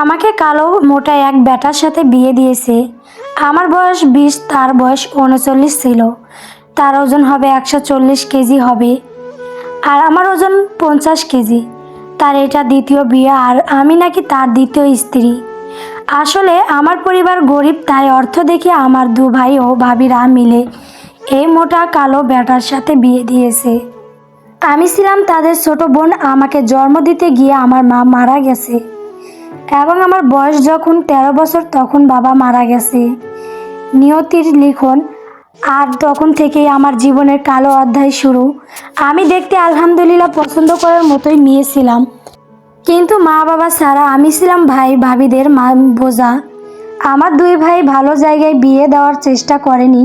আমাকে কালো মোটা এক ব্যাটার সাথে বিয়ে দিয়েছে। আমার বয়স বিশ, তার বয়স উনচল্লিশ ছিল। তার ওজন হবে একশো চল্লিশ কেজি হবে। আর আমার ওজন পঞ্চাশ কেজি। তার এটা দ্বিতীয় বিয়ে আর আমি নাকি তার দ্বিতীয় স্ত্রী। আসলে আমার পরিবার গরিব, তাই অর্থ দেখে আমার দু ভাই ও ভাবিরা মিলে এই মোটা কালো ব্যাটার সাথে বিয়ে দিয়েছে। আমি ছিলাম তাদের ছোট বোন, আমাকে জন্ম দিতে গিয়ে আমার মা মারা গেছে। এবং আমার বয়স যখন তেরো বছর, তখন বাবা মারা গেছে। নিয়তির লিখন, আর তখন থেকেই আমার জীবনের কালো অধ্যায় শুরু। আমি দেখতে আলহামদুলিল্লাহ পছন্দ করার মতোই মেয়ে ছিলাম। কিন্তু মা বাবা ছাড়া আমি ছিলাম ভাই, ভাবিদের মা বোঝা। আমার দুই ভাই ভালো জায়গায় বিয়ে দেওয়ার চেষ্টা করেনি।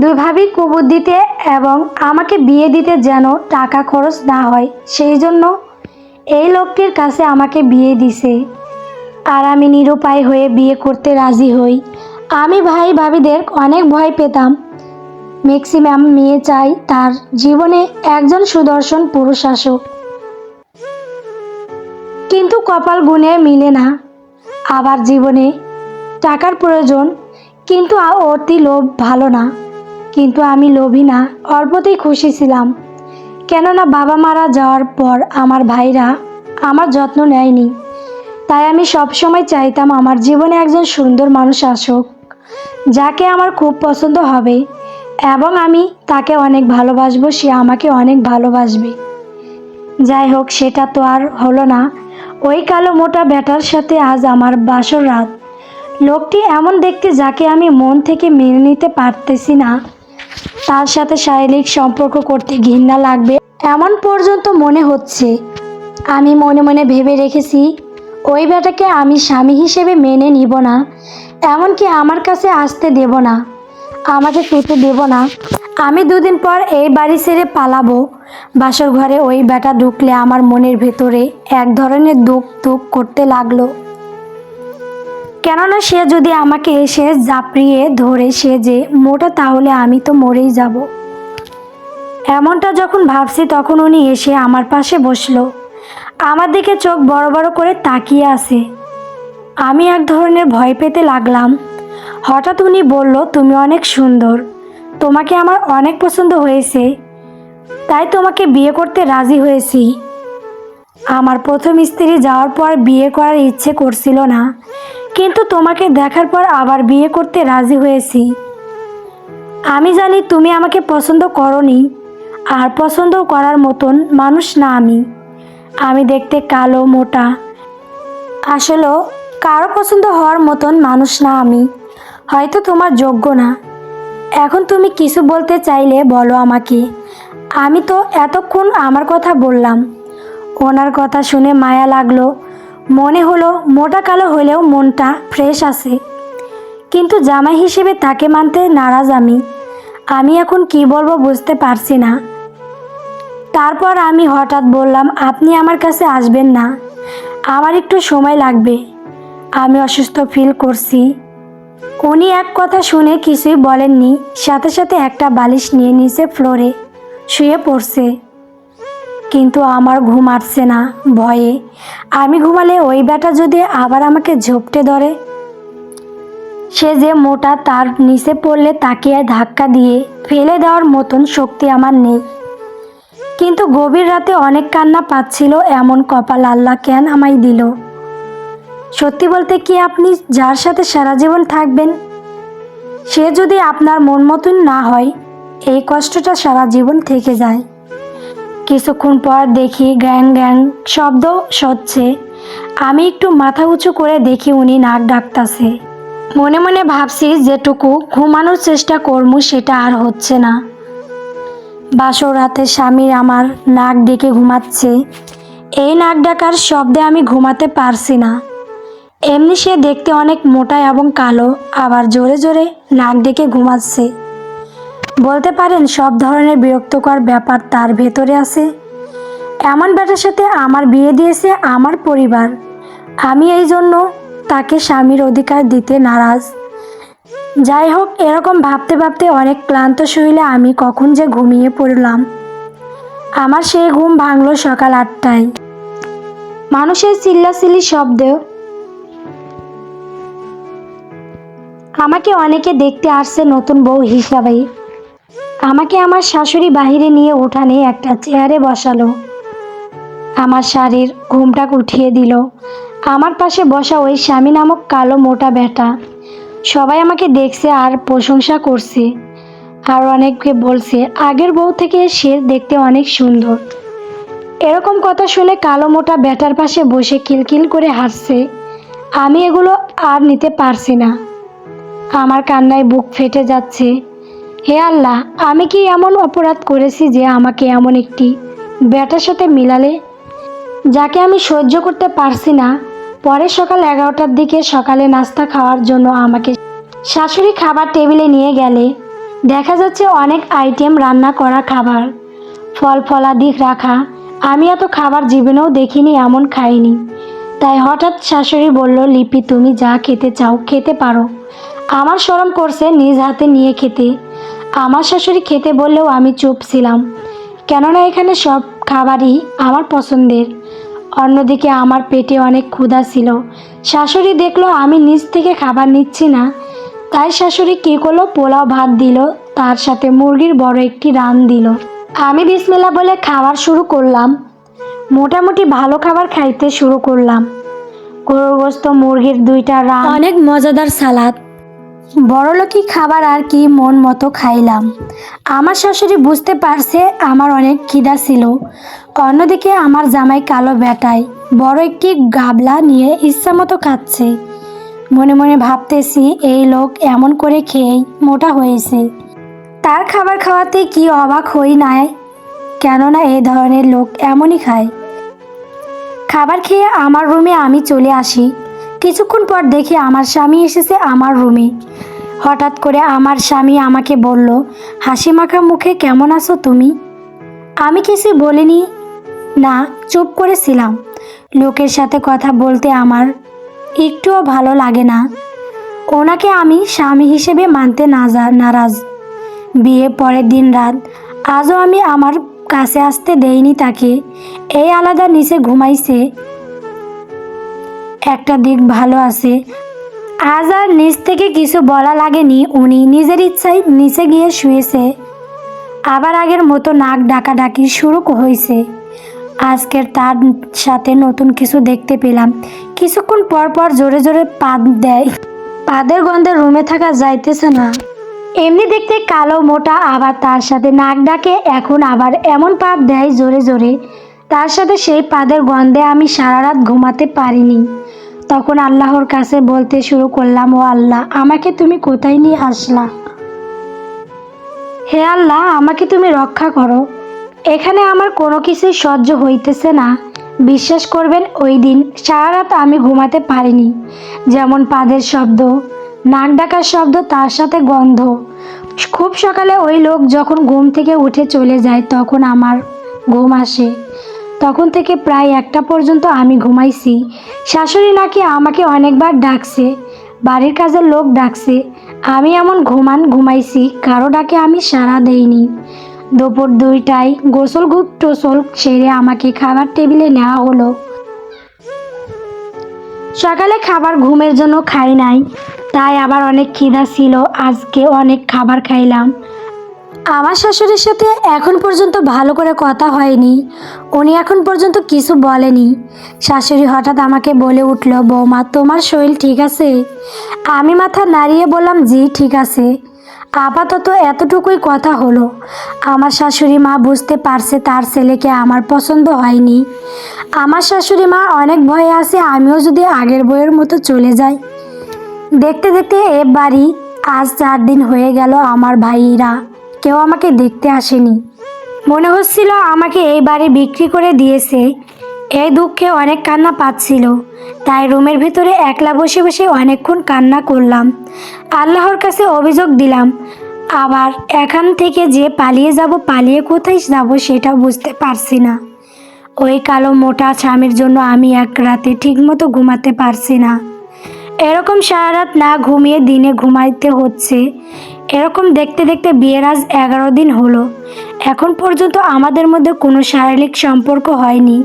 দুই ভাবি কুবুদ্দিতে এবং আমাকে বিয়ে দিতে যেন টাকা খরচ না হয়, সেই জন্য এই লোকটির কাছে আমাকে বিয়ে দিছে। আর আমি নিরুপায় হয়ে বিয়ে করতে রাজি হই। আমি ভাই ভাবিদের অনেক ভয় পেতাম। ম্যাক্সিমাম মেয়ে চাই তার জীবনে একজন সুদর্শন পুরুষ আসুক। কিন্তু কপাল গুণে মিলে না। আবার জীবনে টাকার প্রয়োজন, কিন্তু অতি লোভ ভালো না। কিন্তু আমি লোভী না, অল্পতেই খুশি ছিলাম। কেননা বাবা মারা যাওয়ার পর আমার ভাইরা আমার যত্ন নেয়নি। তাই আমি সবসময় চাইতাম আমার জীবনে একজন সুন্দর মানুষ আসুক, যাকে আমার খুব পছন্দ হবে, এবং আমি তাকে অনেক ভালোবাসবো, সে আমাকে অনেক ভালোবাসবে। যাই হোক, সেটা তো আর হলো না। ওই কালো মোটা ব্যাটার সাথে আজ আমার বাসর রাত। লোকটি এমন দেখতে যাকে আমি মন থেকে মেনে নিতে পারতেছি না। তার সাথে শারীরিক সম্পর্ক করতে ঘৃণা লাগবে, এমন পর্যন্ত মনে হচ্ছে। আমি মনে মনে ভেবে রেখেছি ওই বেটাকে আমি স্বামী হিসেবে মেনে নিব না, এমনকি আমার কাছে আসতে দেব না, আমাকে খেতে দেব না। আমি দুদিন পর এই বাড়ি ছেড়ে পালাবো। বাসর ঘরে ওই বেটা ঢুকলে আমার মনের ভেতরে এক ধরনের দুঃখ দুঃখ করতে লাগল। কেননা সে যদি আমাকে এসে জাপড়িয়ে ধরে সে যে মোটা তাহলে আমি তো মরেই যাব। এমনটা যখন ভাবছি তখন উনি এসে আমার পাশে বসল। আমার দিকে চোখ বড় বড় করে তাকিয়ে আছে। আমি এক ধরনের ভয় পেতে লাগলাম। হঠাৎ উনি বলল, তুমি অনেক সুন্দর। তোমাকে আমার অনেক পছন্দ হয়েছে। তাই তোমাকে বিয়ে করতে রাজি হয়েছি। আমার প্রথম স্ত্রী যাওয়ার পর বিয়ে করার ইচ্ছে করছিল না। কিন্তু তোমাকে দেখার পর আবার বিয়ে করতে রাজি হয়েছি। আমি জানি তুমি আমাকে পছন্দ করনি। আর পছন্দ করার মতন মানুষ না আমি। আমি দেখতে কালো, মোটা। আসলেও কারও পছন্দ হওয়ার মতন মানুষ না আমি। হয়তো তোমার যোগ্য না। এখন তুমি কিছু বলতে চাইলে বলো আমাকে। আমি তো এতক্ষণ আমার কথা বললাম। ওনার কথা শুনে মায়া লাগল। মনে হলো মোটা কালো হলেও মনটা ফ্রেশ আছে। কিন্তু জামাই হিসেবে তাকে মানতে নারাজ আমি। আমি এখন কি বলব বুঝতে পারছি না। তারপর আমি হঠাৎ বললাম, আপনি আমার কাছে আসবেন না। আমার একটু সময় লাগবে। আমি অসুস্থ ফিল করছি। উনি এক কথা শুনে কিছুই বলেননি। সাথে সাথে একটা বালিশ নিয়ে নিচে ফ্লোরে শুয়ে পড়ছে। কিন্তু আমার ঘুম আসছে না, ভয়ে। আমি ঘুমালে ওই বেটা যদি আবার আমাকে ঝোপটে ধরে? সে যে মোটা তার নিচে পড়লে তাকে ধাক্কা দিয়ে ফেলে দেওয়ার মতন শক্তি আমার নেই। কিন্তু গভীর রাতে অনেক কান্না পাচ্ছিল এমন কপাল আল্লাহ কেন আমায় দিল? সত্যি বলতে কি আপনি যার সাথে সারা জীবন থাকবেন, সে যদি আপনার মন মতন না হয়, এই কষ্টটা সারা জীবন থেকে যায়। কিছুক্ষণ পর দেখি গ্যাং গ্যাং শব্দ সচ্ছে আমি একটু মাথা উঁচু করে দেখি উনি নাক ডাকতাছে। মনে মনে ভাবছি যেটুকু ঘুমানোর চেষ্টা করমু সেটা আর হচ্ছে না। বাসর রাতে স্বামীর আমার নাক ডেকে ঘুমাচ্ছে। এই নাক ডাকার শব্দে আমি ঘুমাতে পারছি না। এমনি সে দেখতে অনেক মোটা এবং কালো, আবার জোরে জোরে নাক ডেকে ঘুমাচ্ছে। বলতে পারেন সব ধরনের বিরক্তকর ব্যাপার তার ভেতরে আছে। এমন ব্যাটার সাথে আমার বিয়ে দিয়েছে আমার পরিবার। আমি এই জন্য তাকে স্বামীর অধিকার দিতে নারাজ। যাই হোক, এরকম ভাবতে ভাবতে অনেক ক্লান্ত শুইলে আমি কখন যে ঘুমিয়ে পড়লাম। আমার সেই ঘুম ভাঙল সকাল আটটায়। মানুষের চিল্লাচিল্লি শব্দে। আমাকে অনেকে দেখতে আসছে নতুন বউ হিসাবে। আমাকে আমার শাশুড়ি বাহিরে নিয়ে উঠানে একটা চেয়ারে বসালো। আমার শাড়ির ঘুমটাক উঠিয়ে দিল। আমার পাশে বসা ওই স্বামী নামক কালো মোটা বেটা। সবাই আমাকে দেখছে আর প্রশংসা করছে। আর অনেককে বলছে, আগের বউ থেকে সে দেখতে অনেক সুন্দর। এরকম কথা শুনে কালো মোটা ব্যাটার পাশে বসে কিলকিল করে হাসছে। আমি এগুলো আর নিতে পারছি না। আমার কান্নায় বুক ফেটে যাচ্ছে। হে আল্লাহ, আমি কি এমন অপরাধ করেছি যে আমাকে এমন একটি ব্যাটার সাথে মিলালে? যাকে আমি সহ্য করতে পারছি না। পরে সকাল এগারোটার দিকে সকালে নাস্তা খাওয়ার জন্য আমাকে শাশুড়ি খাবার টেবিলে নিয়ে গেলে। দেখা যাচ্ছে অনেক আইটেম রান্না করা খাবার, ফল ফলাদি রাখা। আমি এত খাবার জীবনেও দেখিনি, এমন খাইনি। তাই হঠাৎ শাশুড়ি বলল, লিপি, তুমি যা খেতে চাও, খেতে পারো। আমার শরম করছে নিজ হাতে নিয়ে খেতে। আমার শাশুড়ি খেতে বললেও আমি চুপ ছিলাম। কেননা এখানে সব খাবারই আমার পছন্দের। অন্যদিকে আমার পেটে অনেক ক্ষুধা ছিল। শাশুড়ি দেখল আমি নিজ থেকে খাবার নিচ্ছি না। তাই শাশুড়ি কী করল? পোলাও ভাত দিল তার সাথে মুরগির বড় একটি রান দিল। আমি বিসমিল্লা বলে খাবার শুরু করলাম। মোটামুটি ভালো খাবার খাইতে শুরু করলাম। গরুর গোস্ত মুরগির দুইটা রান। অনেক মজাদার সালাদ। বড়লোকি খাবার আর কি মন মতো খাইলাম। আমার শাশুড়ি বুঝতে পারছে আমার অনেক খিদা ছিল। অন্যদিকে আমার জামাই কালো বেটায়, বড় একটি গাবলা নিয়ে ইচ্ছা মতো খাচ্ছে মনে মনে ভাবতেছি এই লোক এমন করে খেয়েই মোটা হয়েছে। তার খাবার খাওয়াতে কি অবাক হই নাই, কেননা এই ধরনের লোক এমনই খায়। খাবার খেয়ে আমার রুমে আমি চলে আসি। কিছুক্ষণ পর দেখি আমার স্বামী এসেছে আমার রুমে। হঠাৎ করে আমার স্বামী আমাকে বলল হাসি মাখা মুখে কেমন আছো তুমি? আমি কিছু বলিনি না, চুপ করেছিলাম। লোকের সাথে কথা বলতে আমার একটুও ভালো লাগে না। ওনাকে আমি স্বামী হিসেবে মানতে নাজা নারাজ। বিয়ে পরের দিন রাত, আজও আমি আমার কাছে আসতে দেইনি তাকে। এই আলাদা নিচে ঘুমাইছে। একটা দিক ভালো আছে। আজ আর নিচ থেকে কিছু বলা লাগেনি। উনি নিজের ইচ্ছায় নিচে গিয়ে শুয়েছে। আবার আগের মতো নাক ডাকাডাকি শুরু হয়েছে আজকের তার সাথে নতুন কিছু দেখতে পেলাম। কিছুক্ষণ পর পর জোরে জোরে পাদ দেয়। পাদের গন্ধে রুমে থাকা যাইতেছে না। এমনি দেখতে কালো, মোটা, আবার তার সাথে নাক ডাকে, এখন আবার এমন পাদ দেয় জোরে জোরে। তার সাথে সেই পাদের গন্ধে আমি সারা রাত ঘুমাতে পারিনি। তখন আল্লাহর কাছে বলতে শুরু করলাম, ও আল্লাহ, আমাকে তুমি কোথায় নিয়ে আসলা? হে আল্লাহ, আমাকে তুমি রক্ষা করো। এখানে আমার কোনো কিছুই সহ্য হইতেছে না। বিশ্বাস করবেন, ওই দিন সারা রাত আমি ঘুমাতে পারিনি। যেমন পাদের শব্দ, নাক ডাকার শব্দ, তার সাথে গন্ধ। খুব সকালে ওই লোক যখন ঘুম থেকে উঠে চলে যায়, তখন আমার ঘুম আসে। তখন থেকে প্রায় একটা পর্যন্ত আমি ঘুমাইছি। শাশুড়ি নাকি আমাকে অনেকবার ডাকছে, বাড়ির কাজের লোক ডাকছে। আমি এমন ঘুমান, ঘুমাইছি, কারও ডাকে আমি সাড়া দেইনি। দুপুর দুইটায় গোসল গুপ টোসল সেরে আমাকে খাবার টেবিলে নেওয়া হলো। সকালে খাবার ঘুমের জন্য খাই নাই, তাই আবার অনেক খিদা ছিল, আজকে অনেক খাবার খাইলাম। আমার শাশুড়ির সাথে এখন পর্যন্ত ভালো করে কথা হয়নি, উনি এখন পর্যন্ত কিছু বলেনি। শাশুড়ি হঠাৎ আমাকে বলে উঠল, বৌমা, তোমার শরীর ঠিক আছে? আমি মাথা নাড়িয়ে বললাম, জি, ঠিক আছে। আপাতত এতটুকুই কথা হলো। আমার শাশুড়ি মা বুঝতে পারছে তার ছেলেকে আমার পছন্দ হয়নি। আমার শাশুড়ি মা অনেক ভয়ে আছে, আমিও যদি আগের বইয়ের মতো চলে যাই। দেখতে দেখতে এ বাড়ি আজ চার দিন হয়ে গেল আমার ভাইরা। কেউ আমাকে দেখতে আসেনি। মনে হচ্ছিল আমাকে এই বাড়ি বিক্রি করে দিয়েছে। এই দুঃখে অনেক কান্না পাচ্ছিল। তাই রুমের ভিতরে একলা বসে বসে অনেকক্ষণ কান্না করলাম। আল্লাহর কাছে অভিযোগ দিলাম, আবার এখান থেকে যে পালিয়ে যাব, পালিয়ে কোথায় যাব সেটা বুঝতে পারছি না। ওই কালো মোটা স্বামীর জন্য আমি এক রাতে ঠিকমতো ঘুমাতে পারছি না। এরকম সারা রাত না ঘুমিয়ে দিনে ঘুমাইতে হচ্ছে। এরকম দেখতে দেখতে বিয়ের আজ এগারো দিন হলো। এখন পর্যন্ত আমাদের মধ্যে কোনো শারীরিক সম্পর্ক হয়নি।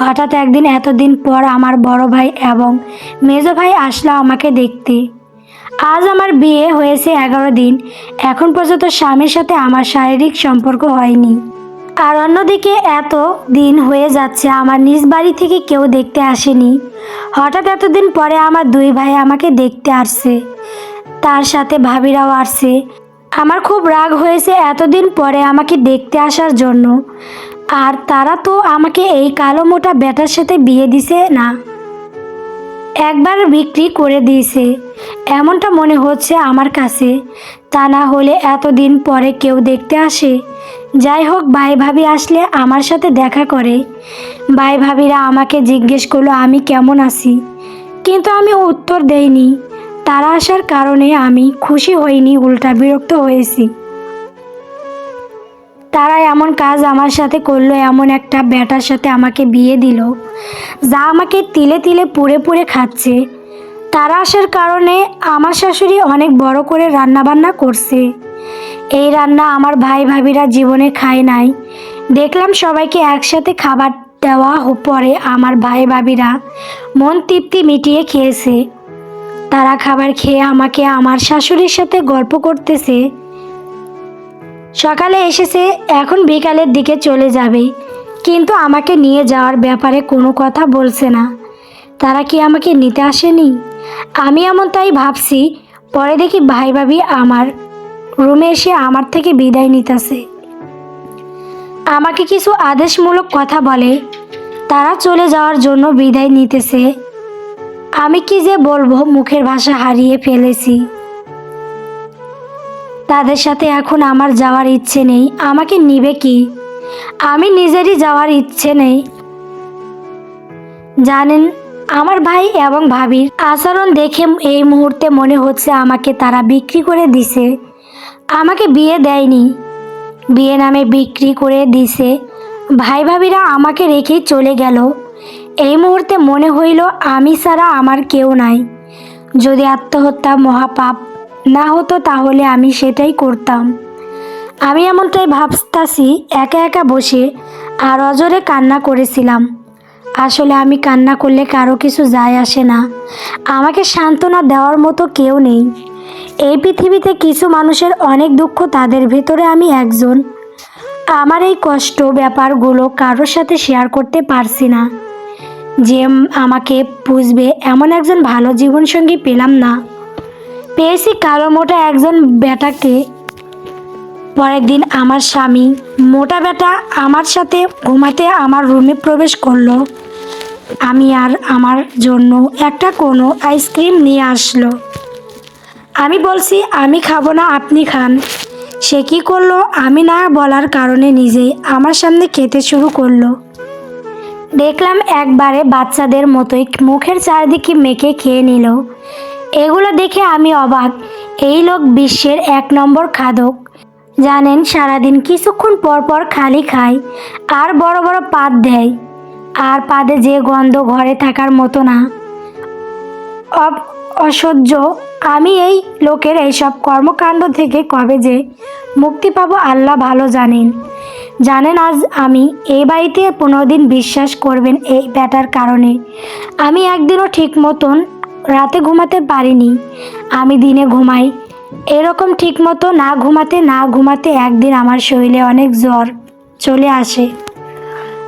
হঠাৎ একদিন এতদিন পর আমার বড় ভাই এবং মেজো ভাই আসলো আমাকে দেখতে। আজ আমার বিয়ে হয়েছে এগারো দিন। এখন পর্যন্ত স্বামীর সাথে আমার শারীরিক সম্পর্ক হয়নি। আর অন্যদিকে এত দিন হয়ে যাচ্ছে আমার নিজ বাড়ি থেকে কেউ দেখতে আসেনি। হঠাৎ এতদিন পরে আমার দুই ভাই আমাকে দেখতে আসছে। তার সাথে ভাবিরাও আসছে। আমার খুব রাগ হয়েছে এতদিন পরে আমাকে দেখতে আসার জন্য। আর তারা তো আমাকে এই কালো মোটা ব্যাটার সাথে বিয়ে দিছে না। একবার বিক্রি করে দিয়েছে। এমনটা মনে হচ্ছে আমার কাছে। তা না হলে এতদিন পরে কেউ দেখতে আসে। যাই হোক, ভাই ভাবি আসলে আমার সাথে দেখা করে। ভাই ভাবিরা আমাকে জিজ্ঞেস করল, আমি কেমন আছি? কিন্তু আমি উত্তর দেইনি। তারা আসার কারণে আমি খুশি হইনি, উল্টা বিরক্ত হয়েছি। তারা এমন কাজ আমার সাথে করল, এমন একটা ব্যাটার সাথে আমাকে বিয়ে দিল, যা আমাকে তিলে তিলে পুড়ে পুড়ে খাচ্ছে। তারা আসার কারণে আমার শাশুড়ি অনেক বড় করে রান্না বান্না করছে। এই রান্না আমার ভাই ভাবিরা জীবনে খায় নাই। দেখলাম সবাইকে একসাথে খাবার দেওয়া পরে আমার ভাই ভাবিরা মন তৃপ্তি মিটিয়ে খেয়েছে। তারা খাবার খেয়ে আমাকে আমার শাশুড়ির সাথে গল্প করতেছে। সকালে এসেছে, এখন বিকালের দিকে চলে যাবে। কিন্তু আমাকে নিয়ে যাওয়ার ব্যাপারে কোনো কথা বলছে না। তারা কি আমাকে নিতে আসেনি? আমি এমন তাই ভাবছি, পরে দেখি ভাই ভাবি আমার রুমে এসে আমার থেকে বিদায় নিতেছে। আমাকে কিছু আদেশমূলক কথা বলে, তারা চলে যাওয়ার জন্য বিদায় নিতেছে। আমি কি যে বলব, মুখের ভাষা হারিয়ে ফেলেছি। তাদের সাথে এখন আমার যাওয়ার ইচ্ছে নেই। আমাকে নিবে কি? আমি নিজেরই যাওয়ার ইচ্ছে নেই। জানেন, আমার ভাই এবং ভাবির আচরণ দেখে এই মুহূর্তে মনে হচ্ছে আমাকে তারা বিক্রি করে দিছে। আমাকে বিয়ে দেয়নি। বিয়ে নামে বিক্রি করে দিছে। ভাই ভাবিরা আমাকে রেখেই চলে গেল। এই মুহূর্তে মনে হইল আমি ছাড়া আমার কেউ নাই। যদি আত্মহত্যা মহাপাপ না হতো তাহলে আমি সেটাই করতাম। আমি এমনটাই ভাবতাছি, একা একা বসে আর অজরে কান্না করেছিলাম। আসলে আমি কান্না করলে কারও কিছু যায় আসে না। আমাকে সান্ত্বনা দেওয়ার মতো কেউ নেই। এই পৃথিবীতে কিছু মানুষের অনেক দুঃখ তাদের ভেতরে আমি একজন। আমার এই কষ্ট ব্যাপারগুলো কারোর সাথে শেয়ার করতে পারছি না। যে আমাকে বুঝবে এমন একজন ভালো জীবনসঙ্গী পেলাম না। পেয়েছি কালো মোটা একজন বেটাকে। পরের দিন আমার স্বামী মোটা বেটা আমার সাথে ঘুমাতে আমার রুমে প্রবেশ করল। আমি আর আমার জন্য একটা কোনো আইসক্রিম নিয়ে আসলো। আমি বলছি, আমি খাব না, আপনি খান। সে কি করল, আমি না বলার কারণে নিজেই আমার সামনে খেতে শুরু করল। দেখলাম একবারে বাচ্চাদের মতোই মুখের চারিদিকে মেখে খেয়ে নিল। এগুলো দেখে আমি অবাক। এই লোক বিশ্বের এক নম্বর খাদক। জানেন, সারাদিন কিছুক্ষণ পর পর খালি খায়, আর বড় বড় পাত দেয়, আর পাদে যে গন্ধ ঘরে থাকার মতো না। অসহ্য। আমি এই লোকের এইসব কর্মকাণ্ড থেকে কবে যে মুক্তি পাবো আল্লাহ ভালো জানেন। জানেন, আজ আমি এই বাড়িতে পনেরো দিন বিশ্বাস করবেন এই ব্যাটার কারণে। আমি একদিনও ঠিক মতন রাতে ঘুমাতে পারিনি। আমি দিনে ঘুমাই। এরকম ঠিক মতো না ঘুমাতে না ঘুমাতে একদিন আমার শরীরে অনেক জ্বর চলে আসে।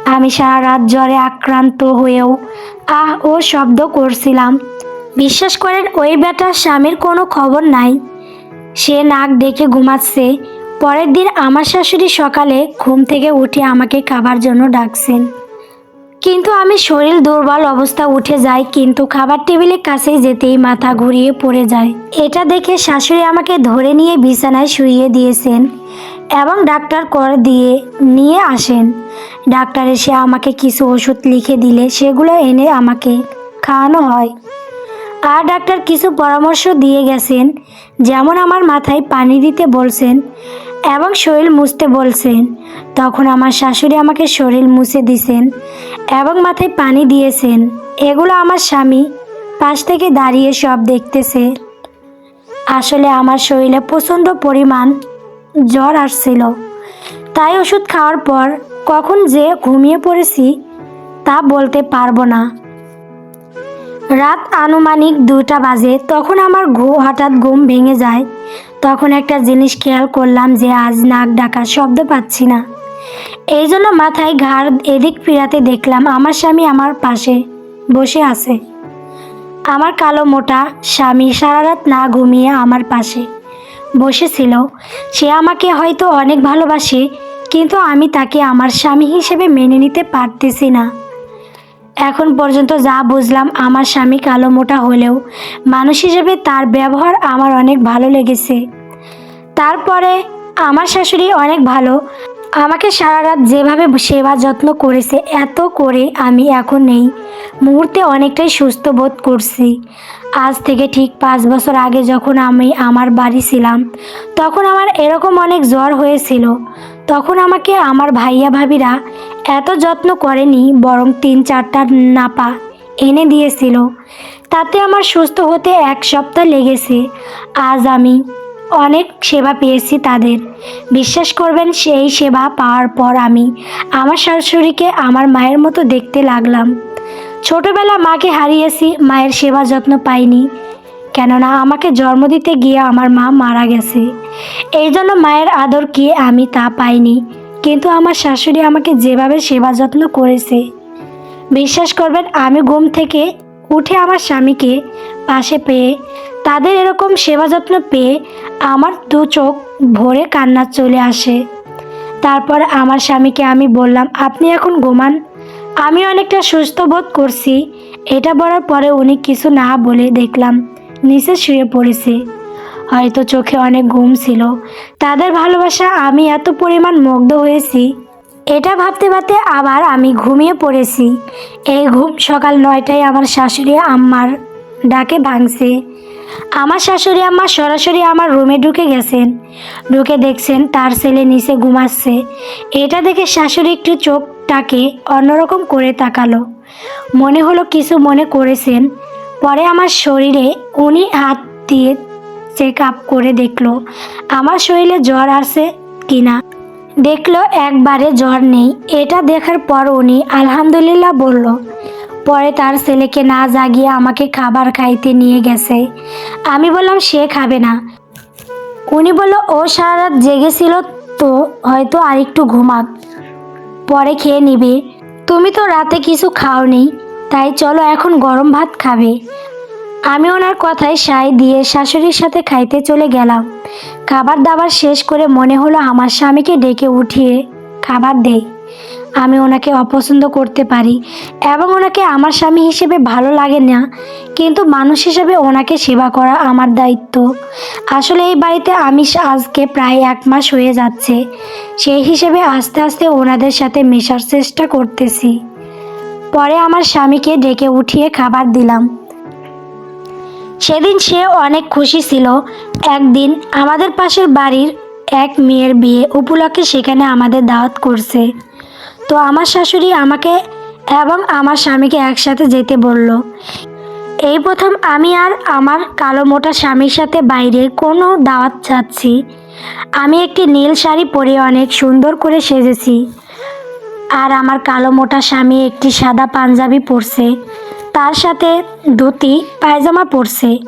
আমি সারা রাত জ্বরে আক্রান্ত হয়েও আহ ও শব্দ করছিলাম। বিশ্বাস করেন, ওই বেটার স্বামীর কোনো খবর নাই। সে নাক ডেকে ঘুমাচ্ছে। পরের দিন আমার শাশুড়ি সকালে ঘুম থেকে উঠে আমাকে খাবার জন্য ডাকছেন। কিন্তু আমি শরীর দুর্বল অবস্থা উঠে যায়, কিন্তু খাবার টেবিলের কাছে যেতেই মাথা ঘুরিয়ে পড়ে যায়। এটা দেখে শাশুড়ি আমাকে ধরে নিয়ে বিছানায় শুইয়ে দিয়েছেন এবং ডাক্তার কর দিয়ে নিয়ে আসেন। ডাক্তার এসে আমাকে কিছু ওষুধ লিখে দিলে, সেগুলো এনে আমাকে খাওয়ানো হয়। আর ডাক্তার কিছু পরামর্শ দিয়ে গেছেন, যেমন আমার মাথায় পানি দিতে বলছেন এবং শরীর মুছতে বলছেন। তখন আমার শাশুড়ি আমাকে শরীর মুছে দিছেন এবং মাথায় পানি দিয়েছেন। এগুলো আমার স্বামী পাশ থেকে দাঁড়িয়ে সব দেখতেছে। আসলে আমার শরীরে প্রচণ্ড পরিমাণ জ্বর আসছিল। তাই ওষুধ খাওয়ার পর কখন যে ঘুমিয়ে পড়েছি তা বলতে পারব না। রাত আনুমানিক দুটা বাজে, তখন আমার ঘু হঠাৎ ঘুম ভেঙে যায়। তখন একটা জিনিস খেয়াল করলাম যে আজ নাক ডাকা শব্দ পাচ্ছি না। এই জন্য মাথায় ঘাড় এদিক ফিরাতে দেখলাম আমার স্বামী আমার পাশে বসে আছে। আমার কালো মোটা স্বামী সারা রাত না ঘুমিয়ে আমার পাশে বসেছিল। সে আমাকে হয়তো অনেক ভালোবাসে, কিন্তু আমি তাকে আমার স্বামী হিসেবে মেনে নিতে পারতেছি না। এখন পর্যন্ত যা বুঝলাম, আমার স্বামী কালো মোটা হলেও মানুষ হিসেবে তার ব্যবহার আমার অনেক ভালো লেগেছে। তারপরে আমার শাশুড়ি অনেক ভালো। আমাকে সারা রাত যেভাবে সেবা যত্ন করেছে, এত করে আমি এখন নেই মুহূর্তে অনেকটাই সুস্থ বোধ করছি। আজ থেকে ঠিক পাঁচ বছর আগে যখন আমি আমার বাড়ি ছিলাম, তখন আমার এরকম অনেক জ্বর হয়েছিল। তখন আমাকে আমার ভাইয়া ভাবিরা এত যত্ন করেনি বরং তিন চারটা নাপা এনে দিয়েছিল। তাতে আমার সুস্থ হতে এক সপ্তাহ লেগেছে। আজ আমি অনেক সেবা পেয়েছি তাদের। বিশ্বাস করবেন, সেই সেবা পাওয়ার পর আমি আমার শাশুড়িকে আমার মায়ের মতো দেখতে লাগলাম। ছোটবেলা মাকে হারিয়েছি, মায়ের সেবা যত্ন পাইনি। কেননা আমাকে জন্ম দিতে গিয়ে আমার মা মারা গেছে। এই জন্য মায়ের আদর কি আমি তা পাইনি। কিন্তু আমার শাশুড়ি আমাকে যেভাবে সেবা যত্ন করেছে। বিশ্বাস করবেন, আমি ঘুম থেকে উঠে আমার স্বামীকে পাশে পেয়ে, তাদের এরকম সেবা যত্ন পেয়ে আমার দু চোখ ভরে কান্না চলে আসে। তারপর আমার স্বামীকে আমি বললাম, আপনি এখন ঘুমান। আমি অনেকটা সুস্থ বোধ করছি। এটা বলার পরে উনি কিছু না বলে দেখলাম। নিচে শুয়ে পড়েছে। হয়তো চোখে অনেক ঘুম ছিল। তাদের ভালোবাসা আমি এত পরিমাণ মুগ্ধ হয়েছি। এটা ভাবতে ভাবতে আবার আমি ঘুমিয়ে পড়েছি। এই ঘুম সকাল নয়টায় আমার শাশুড়ি আম্মার ডাকে ভাঙছে। আমার শাশুড়ি আম্মা সরাসরি আমার রুমে ঢুকে গেছেন। ঢুকে দেখছেন তার ছেলে নিচে ঘুমাচ্ছে। এটা দেখে শাশুড়ি একটু চোখটাকে অন্যরকম করে তাকালো। মনে হলো কিছু মনে করেছেন। পরে আমার শরীরে উনি হাত দিয়ে চেক আপ করে দেখল, আমার শরীরে জ্বর আছে কিনা? দেখল, একবারে জ্বর নেই। এটা দেখার পর উনি আলহামদুলিল্লাহ বলল, পরে তার ছেলেকে না জাগিয়ে আমাকে খাবার খাইতে নিয়ে গেছে। আমি বললাম, সে খাবে না। উনি বলল, ও সারা রাত জেগেছিল তো হয়তো আরেকটু ঘুমাক, পরে খেয়ে নিবে। তুমি তো রাতে কিছু খাওনি। তাই চলো এখন গরম ভাত খাবে। আমি ওনার কথায় সাই দিয়ে শাশুড়ির সাথে খাইতে চলে গেলাম। খাবার দাবার শেষ করে মনে হলো আমার স্বামীকে ডেকে উঠিয়ে খাবার দেই। আমি ওনাকে অপছন্দ করতে পারি এবং ওনাকে আমার স্বামী হিসেবে ভালো লাগে না, কিন্তু মানুষ হিসেবে ওনাকে সেবা করা আমার দায়িত্ব। আসলে এই বাড়িতে আমি আজকে প্রায় এক মাস হয়ে যাচ্ছে। সেই হিসেবে আস্তে আস্তে ওনাদের সাথে মেশার চেষ্টা করতেছি। পরে আমার স্বামীকে ডেকে উঠিয়ে খাবার দিলাম। সেদিন সে অনেক খুশি ছিল। একদিন আমাদের পাশের বাড়ির এক মেয়ের বিয়ে উপলক্ষে সেখানে আমাদের দাওয়াত করছে। তো আমার শাশুড়ি আমাকে এবং আমার স্বামীকে একসাথে যেতে বলল। এই প্রথম আমি আর আমার কালো মোটা স্বামীর সাথে বাইরে কোনো দাওয়াত যাচ্ছি আমি একটি নীল শাড়ি পরে অনেক সুন্দর করে সেজেছি। আর আমার কালো মোটা স্বামী একটি সাদা পাঞ্জাবি পরছে। তার সাথে ধুতি, পায়জামা পরছে।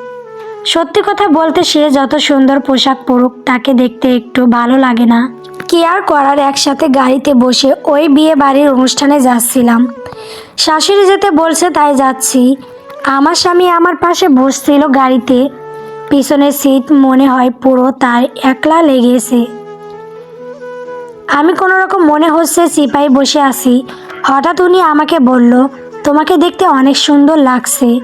সত্যি কথা বলতে সে যত সুন্দর পোশাক পরুক, তাকে দেখতে একটু ভালো লাগে না। কি আর করার, একসাথে গাড়িতে বসে ওই বিয়ে বাড়ির অনুষ্ঠানে যাচ্ছিলাম। শাশুড়ি যেতে বলছে, তাই যাচ্ছি। আমার স্বামী আমার পাশে বসছিল গাড়িতে। পিছনের সিট মনে হয় পুরো তার একলা লেগেছে। আমি কোনো রকম মনে হচ্ছে চিপাই বসে আছি। হঠাৎ উনি আমাকে বলল, তোমাকে দেখতে অনেক সুন্দর লাগছে।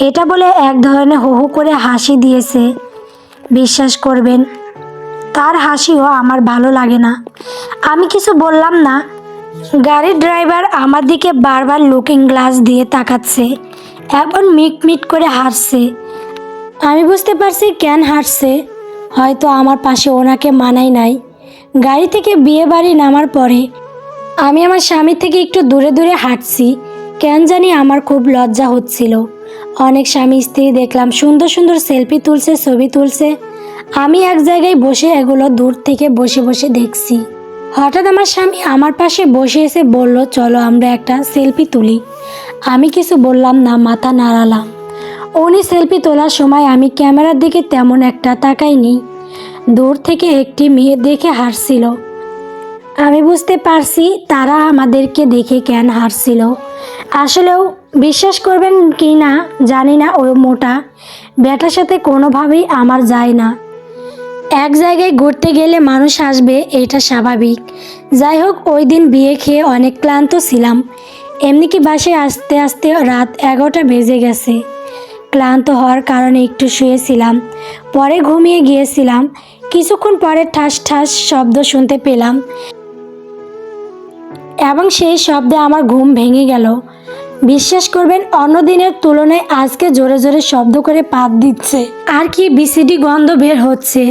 এটা বলে এক ধরনের হু হু করে হাসি দিয়েছে। বিশ্বাস করবেন, তার হাসিও আমার ভালো লাগে না। আমি কিছু বললাম না। গাড়ির ড্রাইভার আমার দিকে বারবার লুকিং গ্লাস দিয়ে তাকাচ্ছে এখন মিট মিট করে হাসছে। আমি বুঝতে পারছি কেন হাঁটছে হয়তো আমার পাশে ওনাকে মানাই নাই। গাড়ি থেকে বিয়ে বাড়ি নামার পরে আমি আমার স্বামীর থেকে একটু দূরে দূরে হাঁটছি। কেন জানি আমার খুব লজ্জা হচ্ছিল। অনেক স্বামী স্ত্রী দেখলাম সুন্দর সুন্দর সেলফি তুলছে, ছবি তুলছে। আমি এক জায়গায় বসে এগুলো দূর থেকে বসে বসে দেখছি। হঠাৎ আমার স্বামী আমার পাশে বসে এসে বলল, চলো আমরা একটা সেলফি তুলি। আমি কিছু বললাম না, মাথা নাড়ালাম। উনি সেলফি তোলার সময় আমি ক্যামেরার দিকে তেমন একটা তাকাইনি। দূর থেকে একটি মেয়ে দেখে হাসছিল। আমি বুঝতে পারছি তারা আমাদেরকে দেখে কেন হাসছিল। আসলেও বিশ্বাস করবেন কি না জানি না ওই মোটা। ব্যাটার সাথে কোনোভাবেই আমার যায় না। এক জায়গায় ঘুরতে গেলে মানুষ আসবে এটা স্বাভাবিক। যাই হোক, ওই দিন বিয়ে খেয়ে অনেক ক্লান্ত ছিলাম। এমনি কি বাসে আসতে আসতে রাত এগারোটা বেজে গেছে। ক্লান্ত হওয়ার কারণে একটু শুয়েছিলাম। পরে ঘুমিয়ে গিয়েছিলাম। কিছুক্ষণ পরে ঠাস ঠাস শব্দ শুনতে পেলাম। এবং সেই শব্দে আমার ঘুম ভেঙে গেল। বিশ্বাস করবেন, অন্য দিনের তুলনায় আজকে জোরে জোরে শব্দ করে পাত দিচ্ছে। আর কি বিসিডি গন্ধ বের হচ্ছে।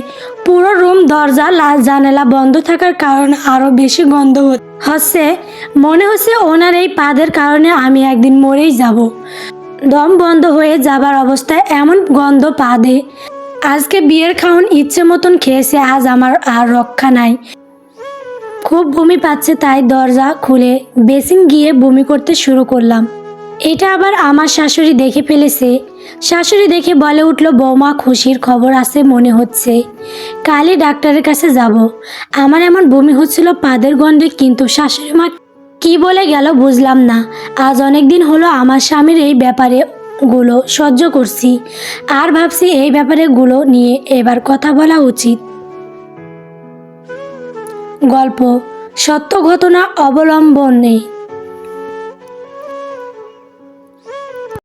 পুরো রুম, দরজা, লাল জানালা বন্ধ থাকার কারণে আরও বেশি গন্ধ হচ্ছে, মনে হচ্ছে ওনার এই পাদের কারণে আমি একদিন মরেই যাব। দম বন্ধ হয়ে যাবার অবস্থায় এমন গন্ধ পাদে। আজকে বিয়ের খাওন ইচ্ছে মতন খেয়েছে, আজ আমার আর রক্ষা নাই। খুব বমি পাচ্ছে, তাই দরজা খুলে বেসিন গিয়ে বমি করতে শুরু করলাম। এটা আবার আমার শাশুড়ি দেখে ফেলেছে। শাশুড়ি দেখে বলে উঠল, বৌমা, খুশির খবর আছে মনে হচ্ছে। কালই ডাক্তারের কাছে যাব। আমার এমন বমি হচ্ছিল পাদের গন্ধে, কিন্তু শাশুড়ি মা কি বলে গেল বুঝলাম না। আজ অনেক দিন হলো আমার স্বামীর এই ব্যাপারে গুলো সহ্য করছি। আর ভাবছি এই ব্যাপারে গুলো নিয়ে এবার কথা বলা উচিত। গল্প, সত্য ঘটনা অবলম্বনে।